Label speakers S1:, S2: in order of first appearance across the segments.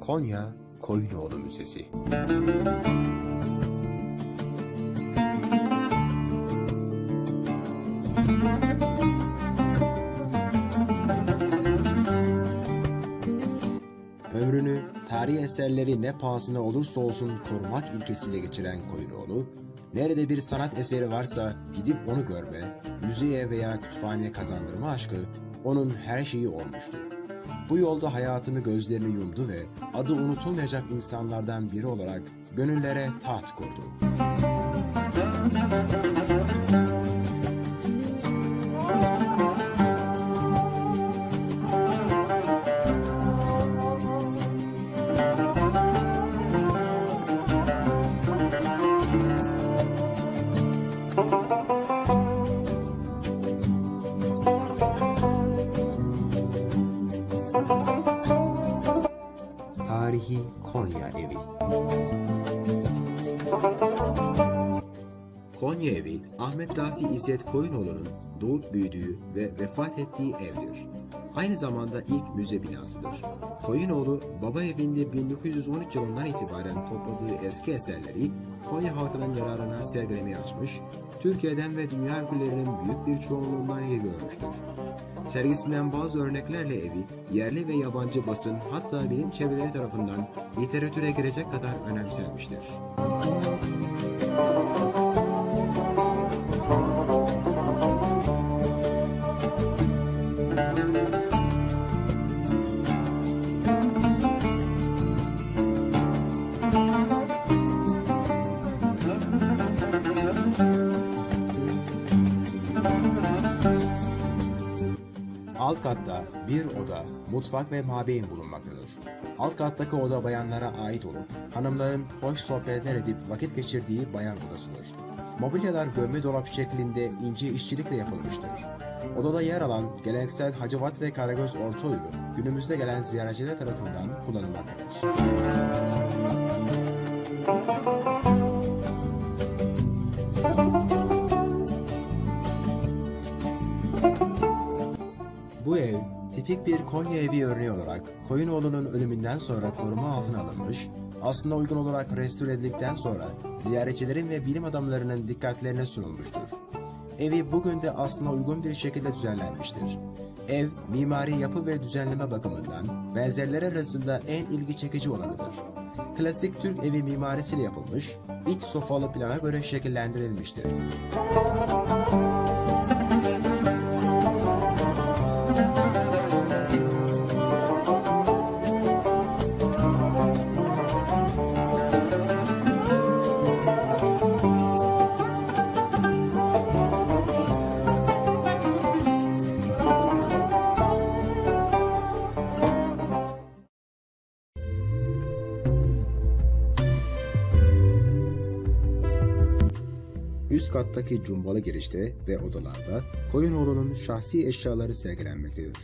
S1: Konya Koyunoğlu Müzesi eserleri ne pahasına olursa olsun korumak ilkesiyle geçiren Koyunoğlu, nerede bir sanat eseri varsa gidip onu görme, müzeye veya kütüphaneye kazandırma aşkı onun her şeyi olmuştu. Bu yolda hayatını gözlerini yumdu ve adı unutulmayacak insanlardan biri olarak gönüllere taht kurdu. Tarihi Konya Evi Konya Evi, Ahmet Razi İzzet Koyunoğlu'nun doğup büyüdüğü ve vefat ettiği evdir. Aynı zamanda ilk müze binasıdır. Koyunoğlu, baba evinde 1913 yılından itibaren topladığı eski eserleri Konya halkının yararına sergilemeye açmış, Türkiye'den ve dünya ülkelerinin büyük bir çoğunluğundan ilgi görmüştür. Sergisinden bazı örneklerle evi yerli ve yabancı basın hatta bilim çevreleri tarafından literatüre girecek kadar önemsenmiştir. Katta bir oda, mutfak ve mabeyin bulunmaktadır. Alt kattaki oda bayanlara ait olup hanımların hoş sohbetler edip vakit geçirdiği bayan odasıdır. Mobilyalar gömme dolap şeklinde ince işçilikle yapılmıştır. Odada yer alan geleneksel Hacivat ve Karagöz orta oyunu günümüzde gelen ziyaretçiler tarafından kullanılmaktadır. Tipik bir Konya evi örneği olarak Koyunoğlu'nun ölümünden sonra koruma altına alınmış, aslında uygun olarak restore edildikten sonra ziyaretçilerin ve bilim adamlarının dikkatlerine sunulmuştur. Evi bugün de aslında uygun bir şekilde düzenlenmiştir. Ev, mimari yapı ve düzenleme bakımından benzerleri arasında en ilgi çekici olanıdır. Klasik Türk evi mimarisiyle yapılmış, iç sofalı plana göre şekillendirilmiştir. Üst kattaki cumbalı girişte ve odalarda Koyunoğlu'nun şahsi eşyaları sergilenmektedir.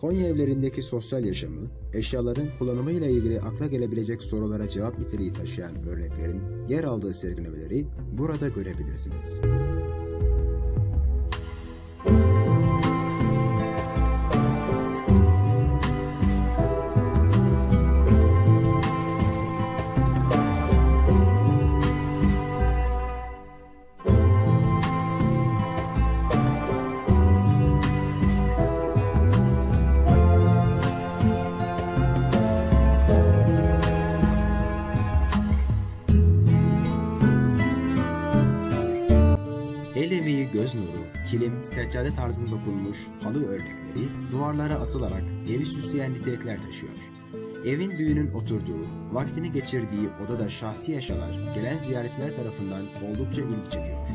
S1: Konya evlerindeki sosyal yaşamı, eşyaların kullanımıyla ilgili akla gelebilecek sorulara cevap niteliği taşıyan örneklerin yer aldığı sergilemeleri burada görebilirsiniz. Seccade tarzında dokunmuş halı örnekleri duvarlara asılarak evi süsleyen nitelikler taşıyor. Evin büyüğünün oturduğu, vaktini geçirdiği odada şahsi eşyalar gelen ziyaretçiler tarafından oldukça ilgi çekiyor.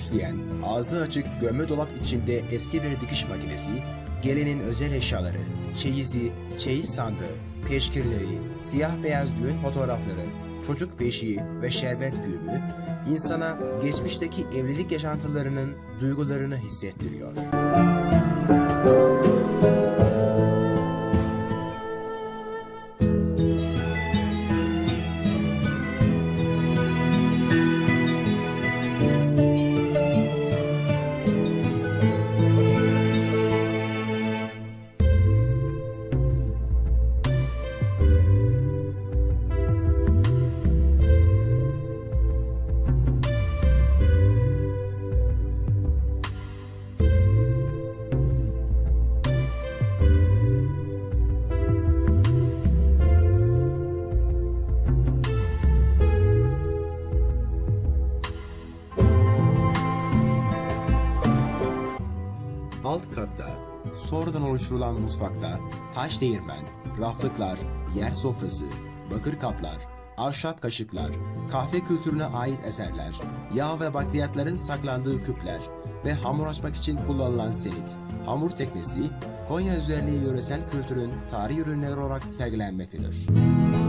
S1: Süsleyen, ağzı açık gömme dolap içinde eski bir dikiş makinesi, gelinin özel eşyaları, çeyizi, çeyiz sandığı, peşkirleri, siyah beyaz düğün fotoğrafları, çocuk beşiği ve şerbet güğümü insana geçmişteki evlilik yaşantılarının duygularını hissettiriyor. Alt katta, sonradan oluşturulan mutfakta taş değirmen, raflıklar, yer sofrası, bakır kaplar, ahşap kaşıklar, kahve kültürüne ait eserler, yağ ve bakliyatların saklandığı küpler ve hamur açmak için kullanılan senit, hamur teknesi, Konya üzerinde yöresel kültürün tarihi ürünleri olarak sergilenmektedir. Konya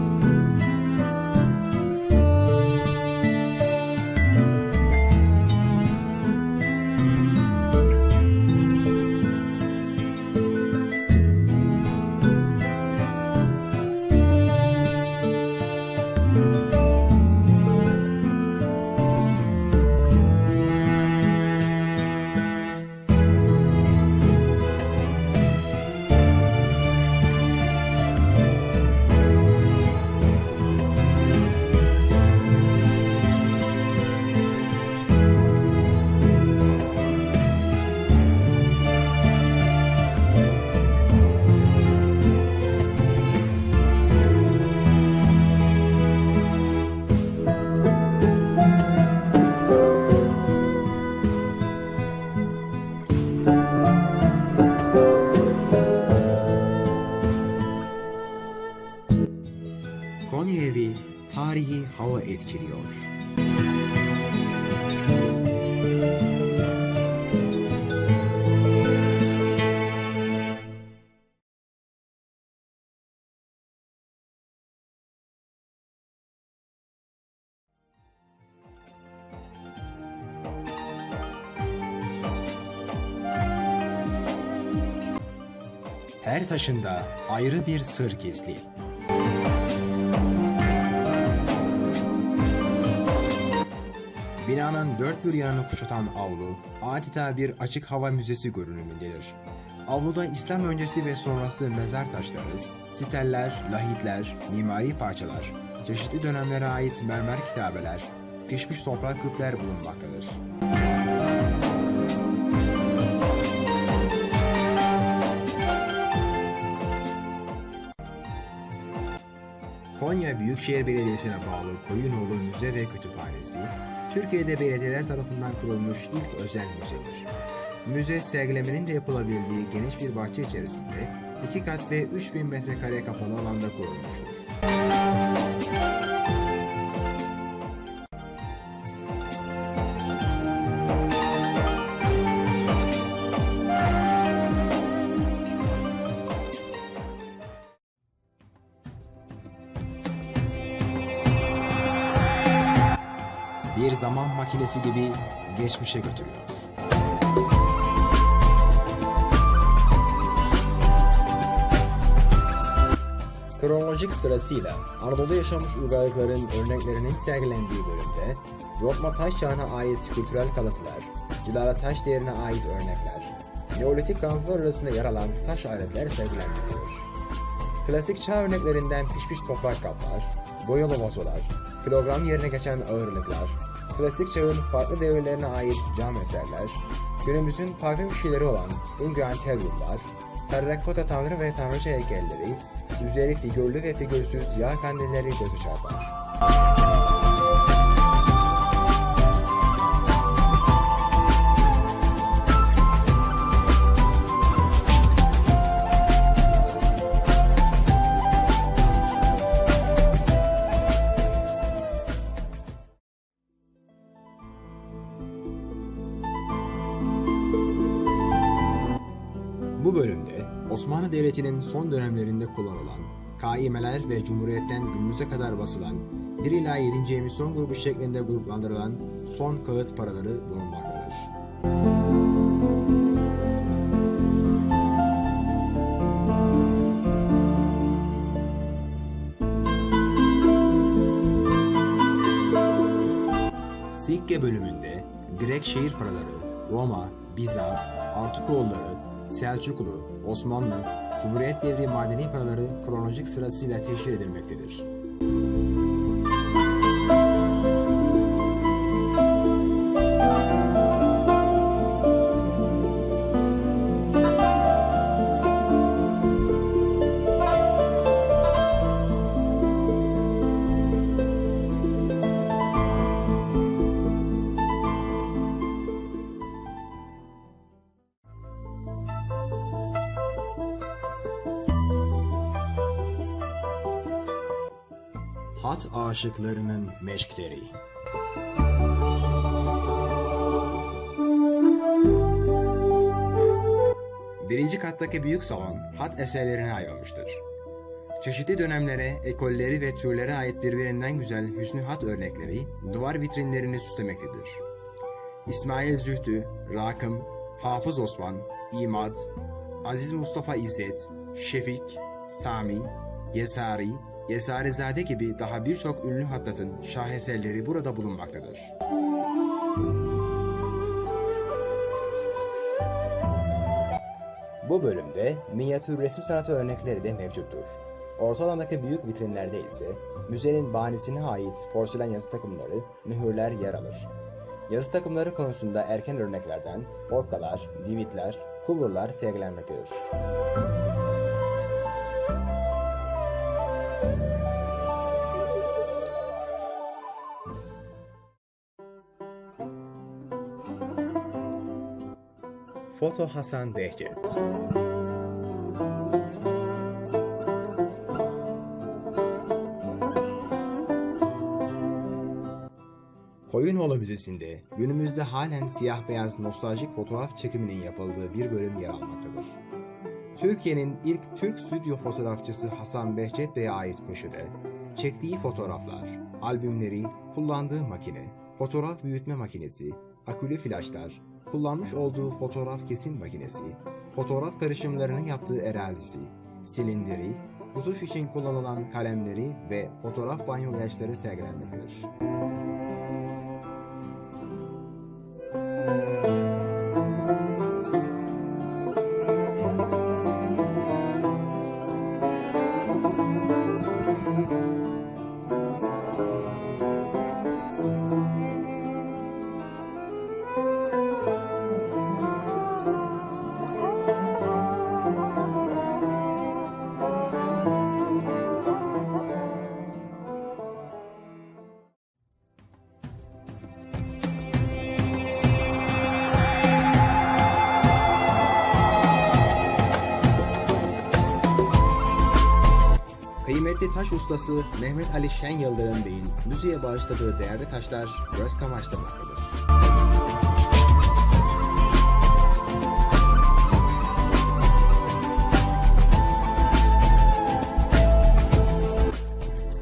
S1: etkiliyor. Her taşında ayrı bir sır gizli. Binanın dört bir yanını kuşatan avlu adeta bir açık hava müzesi görünümündedir. Avluda İslam öncesi ve sonrası mezar taşları, siteller, lahitler, mimari parçalar, çeşitli dönemlere ait mermer kitabeler, pişmiş toprak küpler bulunmaktadır. Konya Büyükşehir Belediyesi'ne bağlı Koyunoğlu Müze ve Kütüphanesi, Türkiye'de belediyeler tarafından kurulmuş ilk özel müzedir. Müze sergilemenin de yapılabildiği geniş bir bahçe içerisinde iki kat ve 3000 metrekare kapalı alanda kurulmuştur. Bir makinesi gibi geçmişe götürüyor. Kronolojik sırasıyla Anadolu yaşamış uygarlıkların örneklerinin sergilendiği bölümde Yotma taş çağına ait kültürel kalıntılar, Cilara taş devrine ait örnekler, Neolitik kalıntılar arasında yer alan taş aletler sergilenmektedir. Klasik çağ örneklerinden pişmiş toprak kaplar, boyalı vazolar, kilogram yerine geçen ağırlıklar, klasik çağın farklı devirlerine ait cam eserler, günümüzün parfüm şişeleri olan Unguentellumlar, terrakota tanrı ve tanrıça heykelleri, üzeri figürlü ve figürsüz yağ kandilleri gözü çarpar. Osmanlı Devleti'nin son dönemlerinde kullanılan kaimeler ve Cumhuriyet'ten günümüze kadar basılan 1 ila 7. emisyon grubu şeklinde gruplandırılan son kağıt paraları bulunmaktadır. Sikke bölümünde direkt şehir paraları, Roma, Bizans, Artukoğulları, Selçuklu, Osmanlı, Cumhuriyet devri madeni paraları kronolojik sırasıyla teşhir edilmektedir. Hat aşıklarının meşkleri Birinci kattaki büyük salon hat eserlerine ayrılmıştır. Çeşitli dönemlere, ekolleri ve türlere ait birbirinden güzel hüsnü hat örnekleri duvar vitrinlerini süslemektedir. İsmail Zühtü, Rakım, Hafız Osman, İmad, Aziz Mustafa İzzet, Şefik, Sami, Yesari, Yesarizade gibi daha birçok ünlü hattatın şaheserleri burada bulunmaktadır. Bu bölümde minyatür resim sanatı örnekleri de mevcuttur. Orta alandaki büyük vitrinlerde ise müzenin bahanesine ait porselen yazı takımları, mühürler yer alır. Yazı takımları konusunda erken örneklerden orkalar, divitler, kuburlar sergilenmektedir. Foto Hasan Behçet Koyunoğlu Müzesi'nde günümüzde halen siyah beyaz nostaljik fotoğraf çekiminin yapıldığı bir bölüm yer almaktadır. Türkiye'nin ilk Türk stüdyo fotoğrafçısı Hasan Behçet Bey'e ait köşede çektiği fotoğraflar, albümleri, kullandığı makine, fotoğraf büyütme makinesi, akülü flaşlar, kullanmış olduğu fotoğraf kesim makinesi, fotoğraf karışımlarını yaptığı erazisi, silindiri, tutuş için kullanılan kalemleri ve fotoğraf banyo ilaçları sergilenmektedir. Ustası Mehmet Ali Şen Yıldırım Bey'in müziğe bağışladığı değerli taşlar göz kamaştırmaktadır.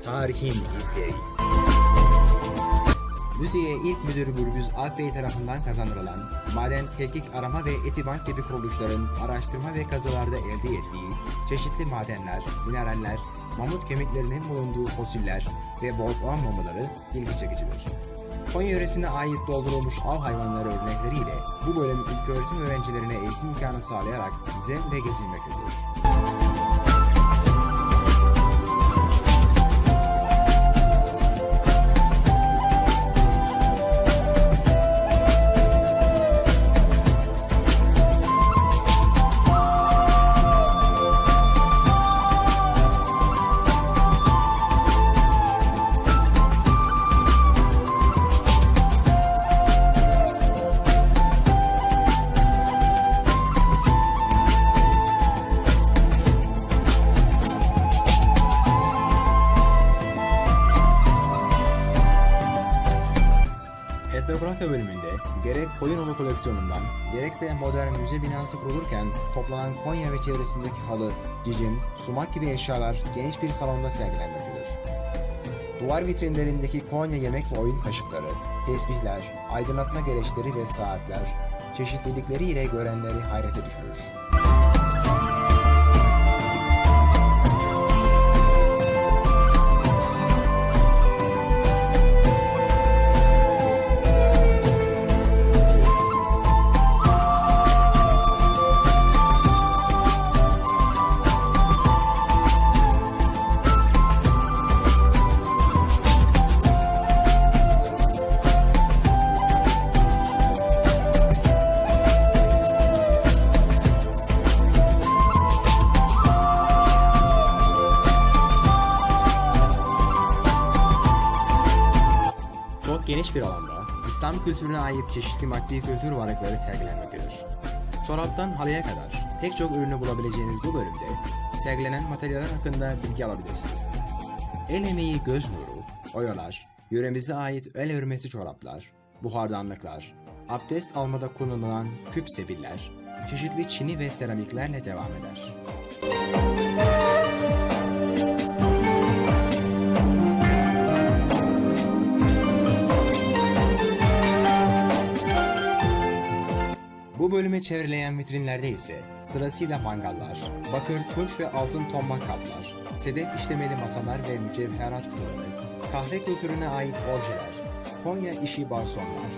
S1: Tarihin izleri Müzeye ilk müdür Gürbüz Alpbey tarafından kazandırılan, maden, tetkik arama ve etibank gibi kuruluşların araştırma ve kazılarda elde ettiği çeşitli madenler, mineraller, mamut kemiklerinin bulunduğu fosiller ve volkan mamaları ilgi çekicidir. Konya yöresine ait doldurulmuş av hayvanları örnekleriyle bu bölüm ilköğretim öğrencilerine eğitim imkanı sağlayarak zevkle gezilmektedir. Gerekse modern müze binası kurulurken toplanan Konya ve çevresindeki halı, cicim, sumak gibi eşyalar geniş bir salonda sergilenmektedir. Duvar vitrinlerindeki Konya yemek ve oyun kaşıkları, tesbihler, aydınlatma gereçleri ve saatler, çeşitlilikleriyle görenleri hayrete düşürür. Bir alanda İslam kültürüne ait çeşitli maddi kültür varlıkları sergilenmektedir. Çoraptan halıya kadar pek çok ürünü bulabileceğiniz bu bölümde sergilenen materyaller hakkında bilgi alabilirsiniz. El emeği göz nuru, oyalar, yöremize ait el örmesi çoraplar, buhardanlıklar, abdest almada kullanılan küp sebiller, çeşitli çini ve seramiklerle devam eder. Bölümü çevreleyen vitrinlerde ise sırasıyla mangallar, bakır, tunç ve altın tombak kaplar, sedef işlemeli masalar ve mücevherat kutuları, kahve kültürüne ait objeler, Konya işi bastonlar,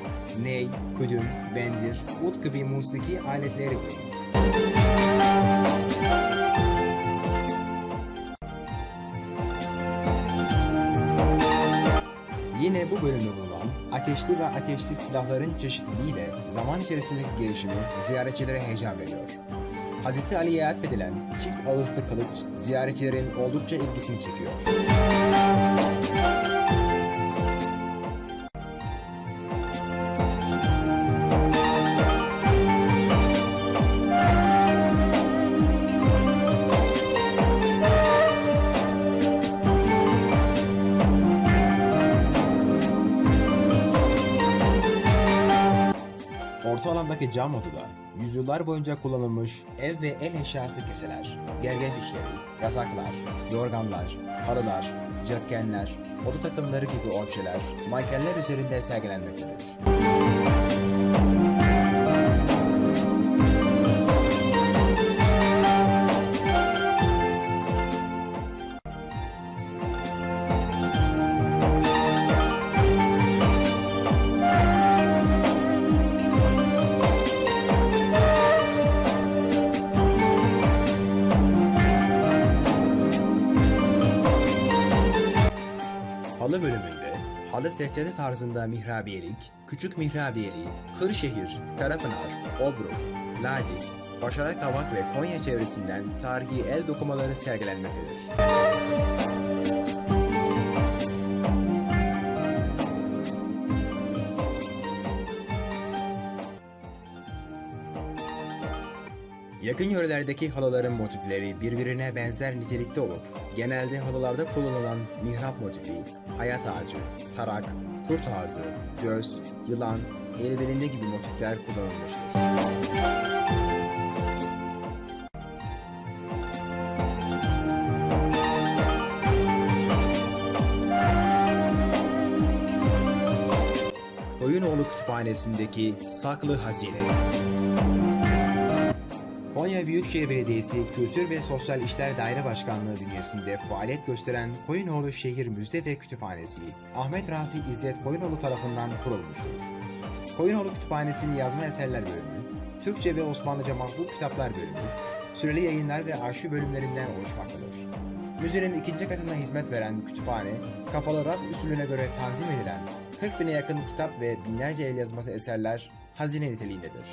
S1: ney, kudüm, bendir, ud gibi musiki aletleri bulunur. Bölümde bulunan ateşli ve ateşsiz silahların çeşitliliğiyle zaman içerisindeki gelişimi ziyaretçilere heyecan veriyor. Hz. Ali'ye atfedilen çift ağızlı kılıç ziyaretçilerin oldukça ilgisini çekiyor. Cam odada yüzyıllar boyunca kullanılmış ev ve el eşyası keseler, gergef işleri, yataklar, yorganlar, halılar, cepkenler, oda takımları gibi objeler mankenler üzerinde sergilenmektedir. Seccade tarzında mihrabiyelik, küçük mihrabiyeli, Kırşehir, Karapınar, Obruk, Ladik, Başarak Kavak ve Konya çevresinden tarihi el dokumaları sergilenmektedir. Yakın yörelerdeki halıların motifleri birbirine benzer nitelikte olup, genelde halılarda kullanılan mihrap motifi, hayat ağacı, tarak, kurt ağzı, göz, yılan, el belinde gibi motifler kullanılmıştır. Koyunoğlu Kütüphanesi'ndeki Saklı Hazine Konya Büyükşehir Belediyesi Kültür ve Sosyal İşler Daire Başkanlığı bünyesinde faaliyet gösteren Koyunoğlu Şehir Müze ve Kütüphanesi, Ahmet Razi İzzet Koyunoğlu tarafından kurulmuştur. Koyunoğlu Kütüphanesi'nin yazma eserler bölümü, Türkçe ve Osmanlıca mahbub kitaplar bölümü, süreli yayınlar ve arşiv bölümlerinden oluşmaktadır. Müzenin ikinci katında hizmet veren kütüphane, kapalı raf usulüne göre tanzim edilen 40 bine yakın kitap ve binlerce el yazması eserler hazine niteliğindedir.